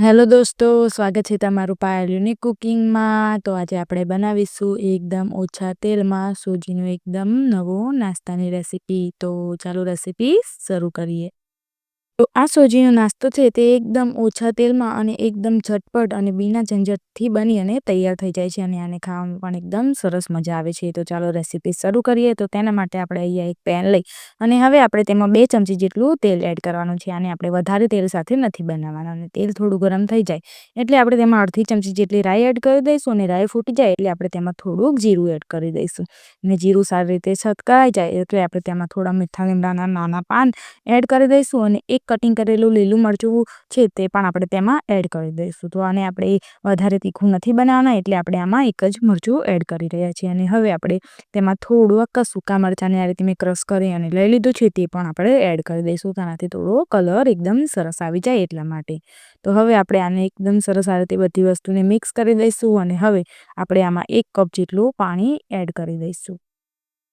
Hello દોસ્તો, સ્વાગત છે તમારું પાયલ યુનિક કુકિંગમાં. તો આજે આપણે બનાવીશું એકદમ ઓછા તેલમાં સૂજીનું એકદમ નવો નાસ્તાની રેસીપી. તો ચાલો રેસીપી શરૂ કરીએ. તો આ સોજીનો નાસ્તો છે તે એકદમ ઓછા તેલમાં અને એકદમ ઝટપટ અને બીના ઝંઝટથી બની અને તૈયાર થઈ જાય છે અને આને ખાવામાં પણ એકદમ સરસ મજા આવે છે. તો ચાલો રેસીપી શરૂ કરીએ. તો તેના માટે આપણે અહીંયા એક પેન લઈ અને હવે આપણે તેમાં બે ચમચી જેટલું તેલ એડ કરવાનું છે અને આપણે વધારે તેલ સાથે નથી બનાવવાનું અને તેલ થોડું ગરમ થઈ જાય એટલે આપણે તેમાં અડધી ચમચી જેટલી રાઈ એડ કરી દઈશું અને રાઈ ફૂટી જાય એટલે આપણે તેમાં થોડુંક જીરું એડ કરી દઈશું. અને જીરું સારી રીતે છતકાઈ જાય એટલે આપણે તેમાં થોડા મીઠા લીમડાના નાના પાન એડ કરી દઈશું અને એક કટિંગ કરેલું, લીલું મરચું છે તે પણ આપણે તેમાં એડ કરી દઈશું. તો આને આપણે વધારે તીખું નથી બનાવવાના, એટલે આપણે આમાં એક જ મરચું એડ કરી રહ્યા છીએ. અને હવે આપણે તેમાં થોડુંક સૂકા મરચાંને આ રીતે મેં ક્રશ કરી અને લઈ લીધું છે તે પણ આપણે એડ કરી દઈશું. તેનાથી થોડો કલર એકદમ સરસ આવી જાય એટલા માટે. તો હવે આપણે આને એકદમ સરસ આ રીતે બધી વસ્તુને મિક્સ કરી દઈશું અને હવે આપણે આમાં એક કપ જેટલું પાણી એડ કરી દઈશું.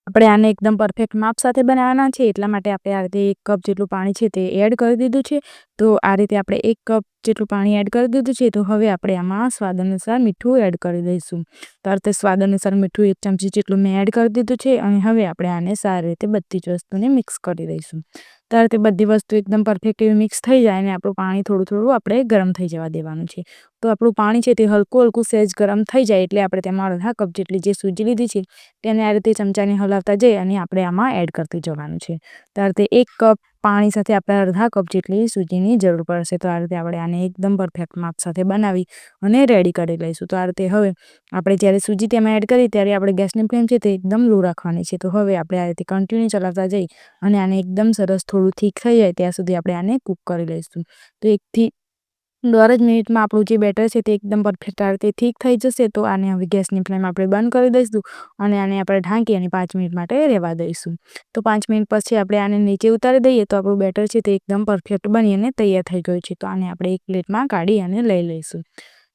આપણે આને એકદમ પરફેક્ટ માપ સાથે બનાવવાના છે, એટલા માટે આપણે આ રીતે એક કપ જેટલું પાણી છે તે એડ કરી દીધું છે. તો આ રીતે આપણે એક કપ જેટલું પાણી એડ કરી દીધું છે, તો હવે આપણે આમાં સ્વાદ અનુસાર મીઠું એડ કરી દઈશું. તો સ્વાદ અનુસાર મીઠું એક ચમચી જેટલું મેં એડ કરી દીધું છે, અને હવે આપણે આને સારી રીતે બધી જ વસ્તુને મિક્સ કરી દઈશું. તો તે બધી વસ્તુ એકદમ પરફેક્ટ એવી મિક્સ થઈ જાય અને આપણું પાણી થોડું થોડું આપણે ગરમ થઈ જવા દેવાનું છે. તો આપણું પાણી છે તે હલકું હલકું સહેજ ગરમ થઈ જાય એટલે આપણે તેમાં અડધા કપ જેટલી જે સૂજી લીધી છે તેને આ રીતે ચમચાને હલાવતા જઈ અને આપણે આમાં એડ કરતી જવાનું છે. ત્યારે એક કપ પાણી સાથે આપણે અડધા કપ જેટલી સૂજીની જરૂર પડશે. તો આ રીતે આપણે આને એકદમ પરફેક્ટ માપ સાથે બનાવી અને રેડી કરી લઈશું. તો આ રીતે હવે આપણે જ્યારે સૂજી તેમાં એડ કરી ત્યારે આપણે ગેસની ફ્લેમ છે તે એકદમ લો રાખવાની છે. તો હવે આપણે આ રીતે કન્ટિન્યુ ચલાવતા જઈ અને આને એકદમ સરસ થોડું થીક થઈ જાય ત્યાં સુધી આપણે આને કૂક કરી લઈશું. તો એકથી દોઢ જ મિનિટમાં આપણું જે બેટર છે તે એકદમ પરફેક્ટ આ રીતે ઠીક થઈ જશે, તો આને હવે ગેસની ફ્લેમ આપણે બંધ કરી દઈશું અને આને આપણે ઢાંકી અને પાંચ મિનિટ માટે રહેવા દઈશું. તો પાંચ મિનિટ પછી આપણે આને નીચે ઉતારી દઈએ તો આપણું બેટર છે તે એકદમ પરફેક્ટ બની અને તૈયાર થઈ ગયું છે. તો આને આપણે એક પ્લેટમાં કાઢી અને લઈ લઈશું.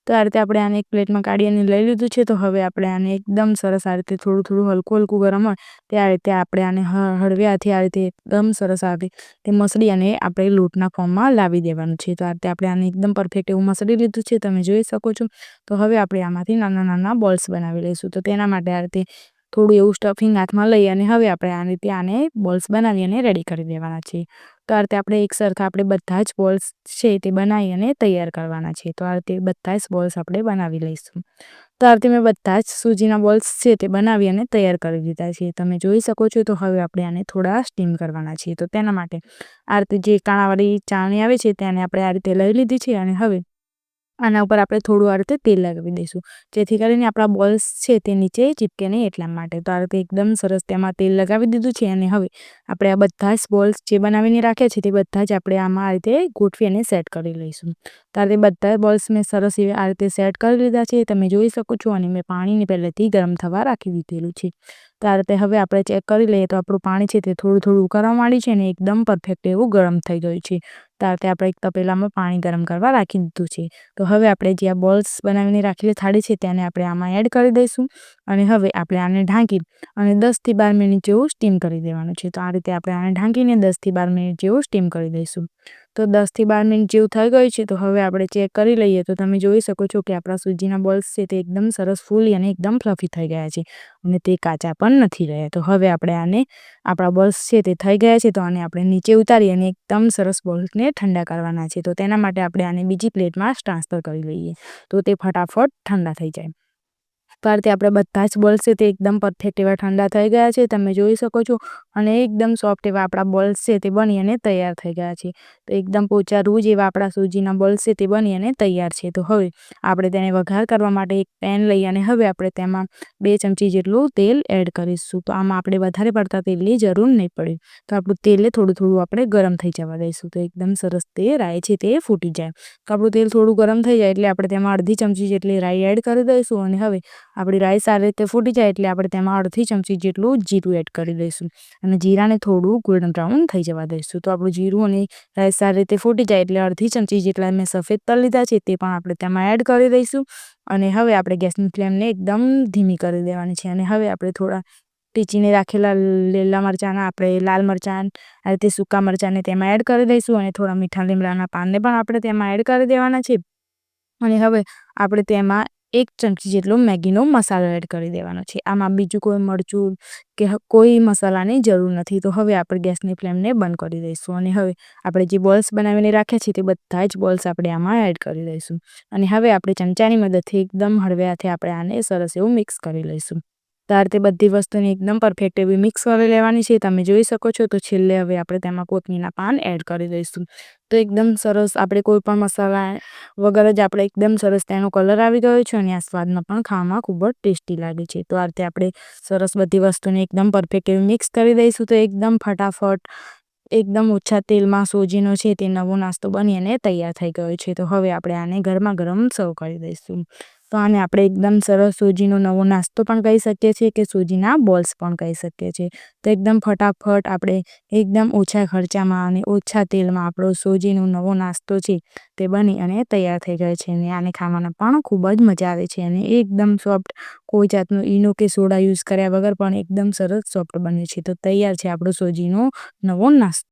તો આ રીતે આપણે આને એક પ્લેટમાં કાઢી અને લઈ લીધું છે. તો હવે આપણે આને એકદમ સરસ આ રીતે થોડું થોડું હલકું હલકું ગરમ હોય તે આ રીતે આપણે આને હળવ્યાથી આ રીતે એકદમ સરસ આવે તે મસળી અને આપણે લોટના ફોર્મમાં લાવી દેવાનું છે. તો આ રીતે આપણે આને એકદમ પરફેક્ટ એવું મસળી લીધું છે. તમે જોઈ શકો છો. તો હવે આપણે આમાંથી નાના નાના બોલ્સ બનાવી લઈશું. તો તેના માટે આ રીતે થોડું એવું સ્ટફિંગ હાથમાં લઈ અને હવે આપણે આ રીતે આને બોલ્સ બનાવી અને રેડી કરી દેવાના છે. તો આ રીતે આપણે એક સરખા આપણે બધા જ બોલ્સ છે તે બનાવી અને તૈયાર કરવાના છે તો આ રીતે બધા જ બોલ્સ આપણે બનાવી લઈશું. તો આ રીતે મેં બધા જ સૂજીના બોલ્સ છે તે બનાવી અને તૈયાર કરી દીધા છે. તમે જોઈ શકો છો તો હવે આપણે આને થોડા સ્ટીમ કરવાના છીએ. તો તેના માટે આ રીતે જે કાણાવાળી ચાણી આવે છે તેને આપણે આ રીતે લઈ લીધી છે અને હવે આના ઉપર આપણે થોડું આ રીતે તેલ લગાવી દઈશું. જેથી કરીને આપણા બોલ્સ છે તે નીચે ચીપકે નહીં એટલા માટે. તો આ રીતે એકદમ સરસ તેમાં તેલ લગાવી દીધું છે અને હવે આપણે આ બધા જ બોલ્સ જે બનાવીને રાખ્યા છે તે બધા જ આપણે આમાં આ રીતે ગોઠવી અને સેટ કરી લઈશું. તો આ રીતે બધા બોલ્સ મેં સરસ એવી આ રીતે સેટ કરી લીધા છે તમે જોઈ શકો છો અને મેં પાણીને પહેલેથી ગરમ થવા રાખી દીધેલું છે. ત્યારે હવે આપણે ચેક કરી લઈએ તો આપણું પાણી છે તે થોડું થોડું ઉકાળવા માંડ્યું છે અને એકદમ પરફેક્ટ એવું ગરમ થઈ ગયું છે. તો રીતે આપણે એક તપેલામાં પાણી ગરમ કરવા રાખી દીધું છે. તો હવે આપણે જે આ બોલ્સ બનાવીને રાખેલી થાળી છે તેને આપણે આમાં એડ કરી દઈશું અને હવે આપણે આને ઢાંકી અને દસથી બાર મિનિટ જેવું સ્ટીમ કરી દેવાનું છે. તો આ રીતે આપણે આને ઢાંકીને દસથી બાર મિનિટ જેવું સ્ટીમ કરી દઈશું. તો દસથી બાર મિનિટ જેવું થઈ ગયું છે, તો હવે આપણે ચેક કરી લઈએ. તો તમે જોઈ શકો છો કે આપણા સૂજીના બોલ્સ છે તે એકદમ સરસ, ફૂલી અને એકદમ ફ્લફી થઈ ગયા છે અને તે કાચા પણ નથી રહ્યા. તો હવે આપણે આને, આપણા બોલ્સ છે તે થઈ ગયા છે, તો આને આપણે નીચે ઉતારી અને એકદમ સરસ બોલ્સને ઠંડા કરવાના છે. તો તેના માટે આપણે આને બીજી પ્લેટમાં ટ્રાન્સફર કરી લઈએ. તો તે ફટાફટ ઠંડા થઈ જાય. આ આપણે બધા જ બોલ્સ છે તે એકદમ પરફેક્ટ એવા ઠંડા થઈ ગયા છે, તમે જોઈ શકો છો. અને એકદમ સોફ્ટ એવા આપણા બોલ્સ છે તે બની અને તૈયાર થઈ ગયા છે. તો એકદમ પોચા રૂ જેવા આપણા સૂજીના બોલ્સ છે તે બની અને તૈયાર છે. તો હવે આપણે તેને વઘાર કરવા માટે એક પેન લઈ અને હવે આપણે તેમાં બે ચમચી જેટલું તેલ એડ કરીશું. તો આમાં આપણે વધારે પડતા તેલની જરૂર નહીં પડે. તો આપણું તેલ થોડું થોડું આપણે ગરમ થઈ જવા દઈશું. તો એકદમ સરસ તે રાઈ છે તે ફૂટી જાય. તો આપણું તેલ થોડું ગરમ થઈ જાય એટલે આપણે તેમાં અડધી ચમચી જેટલી રાઈ એડ કરી દઈશું અને હવે આપણી રાઈસ આ રીતે ફૂટી જાય એટલે આપણે તેમાં અડધી ચમચી જેટલું જીરું એડ કરી દઈશું. અને જીરાને થોડું ગોલ્ડન બ્રાઉન થઈ જવા દઈશું. તો આપણું જીરું અને રાઈસ સારી રીતે ફૂટી જાય એટલે અડધી ચમચી જેટલા મેં સફેદ તલ લીધા છે તે પણ આપણે તેમાં એડ કરી દઈશું. અને હવે આપણે ગેસની ફ્લેમને એકદમ ધીમી કરી દેવાની છે. અને હવે આપણે થોડા ટીચીને રાખેલા લીલા મરચાંના આપણે લાલ મરચાં, આ રીતે સૂકા મરચાંને તેમાં એડ કરી દઈશું. અને થોડા મીઠા લીમડાના પાનને પણ આપણે તેમાં એડ કરી દેવાના છે. અને હવે આપણે તેમાં એક ચમચી જેટલો મેગીનો મસાલો એડ કરી દેવાનો છે. આમાં બીજું કોઈ મરચું કે કોઈ મસાલાની જરૂર નથી. તો હવે આપણે ગેસની ફ્લેમને બંધ કરી દઈશું અને હવે આપણે જે બોલ્સ બનાવીને રાખ્યા છે તે બધા જ બોલ્સ આપણે આમાં એડ કરી દઈશું. અને હવે આપણે ચમચાની મદદથી એકદમ હળવે આપણે આને સરસ એવું મિક્સ કરી લઈશું. તો આ રીતે બધી વસ્તુને એકદમ પરફેક્ટ એવી મિક્સ કરી લેવાની છે. તમે જોઈ શકો છો તો છેલ્લે હવે આપણે તેમાં કોથમીરના પાન એડ કરી દઈશું. તો એકદમ સરસ આપણે કોઈ પણ મસાલા વગર જ આપણે એકદમ સરસ તેનો કલર આવી ગયો છે અને આ સ્વાદમાં પણ ખાવામાં ખૂબ જ ટેસ્ટી લાગે છે. તો આ રીતે આપણે સરસ બધી વસ્તુને એકદમ પરફેક્ટ એવી મિક્સ કરી દઈશું તો એકદમ ફટાફટ, એકદમ ઓછા તેલમાં સોજીનો છે તે નવો નાસ્તો બની અને તૈયાર થઈ ગયો છે. તો હવે આપણે આને ગરમા ગરમ સર્વ કરી દઈશું. તો આને આપણે એકદમ સરસ સૂજીનો નવો નાસ્તો પણ કહી શકીએ છીએ કે સૂજીના બોલ્સ પણ કહી શકીએ છીએ. તો એકદમ ફટાફટ આપણે એકદમ ઓછા ખર્ચામાં અને ઓછા તેલમાં આપણો સોજીનો નવો નાસ્તો છે તે બની અને તૈયાર થઈ ગયો છે અને આને ખાવાના પણ ખૂબ જ મજા આવે છે અને એકદમ સોફ્ટ, કોઈ જાતનું ઈનો કે સોડા યુઝ કર્યા વગર પણ એકદમ સરસ સોફ્ટ બને છે. તો તૈયાર છે આપણો સોજીનો નવો નાસ્તો.